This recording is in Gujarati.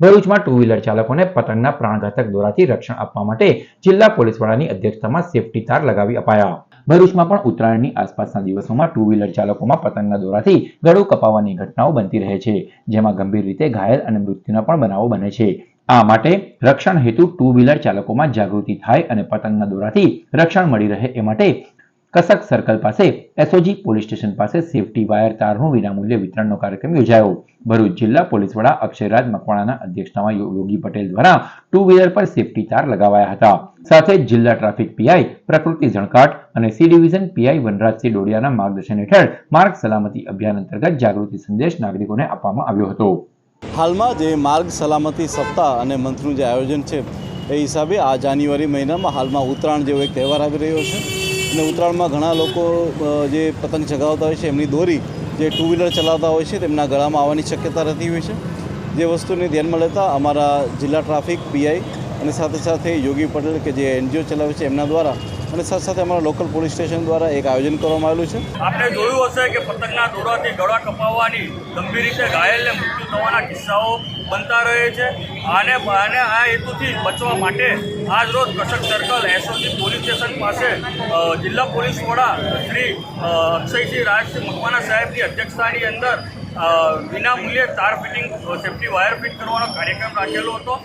ભરૂચમાં ટુ વ્હીલર ચાલકોને પતંગના પ્રાણઘાતક દોરાથી રક્ષણ આપવા માટે જિલ્લા પોલીસ વડાની અધ્યક્ષતામાં સેફટી તાર લગાવી અપાયા. ભરૂચમાં પણ ઉત્તરાયણની આસપાસના દિવસોમાં ટુ વ્હીલર ચાલકોમાં પતંગના દોરાથી ગળું કપાવવાની ઘટનાઓ બનતી રહે છે, જેમાં ગંભીર રીતે ઘાયલ અને મૃત્યુના પણ બનાવો બને છે. આ માટે રક્ષણ હેતુ ટુ વ્હીલર ચાલકોમાં જાગૃતિ થાય અને પતંગના દોરાથી રક્ષણ મળી રહે એ માટે કસક સર્કલ પાસે એસઓજી પોલીસ સ્ટેશન પાસે સેફટી વાયર તારનું વિનામૂલ્યે વિતરણનો કાર્યક્રમ યોજાયો. ભરૂચ જિલ્લા પોલીસ વડા અક્ષયરાજ મકવાણાના અધ્યક્ષતામાં યોગી પટેલ દ્વારા ટુ વ્હીલર પર સેફટી તાર લગાવાયા હતા. સાથે જિલ્લા ટ્રાફિક પીઆઈ પ્રકૃતિ ઝણકાટ અને સી ડિવિઝન પીઆઈ વનરાજસિંહ ડોડિયાના માર્ગદર્શન હેઠળ માર્ગ સલામતી અભિયાન અંતર્ગત જાગૃતિ સંદેશ નાગરિકોને આપવામાં આવ્યો હતો. હાલમાં જે માર્ગ સલામતી સપ્તાહ અને મંથનું જે આયોજન છે, એ હિસાબે આ જાન્યુઆરી મહિનામાં હાલમાં ઉત્તરાયણ જેવો એક તહેવાર આવી રહ્યો છે. અને ઉત્તરાયણમાં ઘણા લોકો જે પતંગ ચગાવતા હોય છે, એમની દોરી જે ટુ વ્હીલર ચલાવતા હોય છે, તેમના ગળામાં આવવાની શક્યતા રહેતી હોય છે. જે વસ્તુને ધ્યાનમાં લેતા અમારા જિલ્લા ટ્રાફિક પીઆઈ અને સાથે સાથે યોગી પટેલ કે જે એનજીઓ ચલાવે છે એમના દ્વારા અને સાથે સાથે અમારા લોકલ પોલીસ સ્ટેશન દ્વારા એક આયોજન કરવામાં આવેલું છે. આપણે જોયું હશે કે પતંગના દોરાથી ગળા કપાવવાની ગંભીર રીતે ઘાયલને મૃત્યુ થવાના કિસ્સાઓ બનતા રહે છે. આને આ હેતુથી બચવા માટે આજ રોજ કસક સર્કલ એસઓજી સ્ટેશન પાસે જિલ્લા પોલીસ વડા શ્રી અક્ષયસિંહ રાજસિંહ મકવાના સાહેબની અધ્યક્ષતાની અંદર વિનામૂલ્યે તાર ફિટિંગ સેફ્ટી વાયર ફિટ કરવાનો કાર્યક્રમ રાખેલો હતો.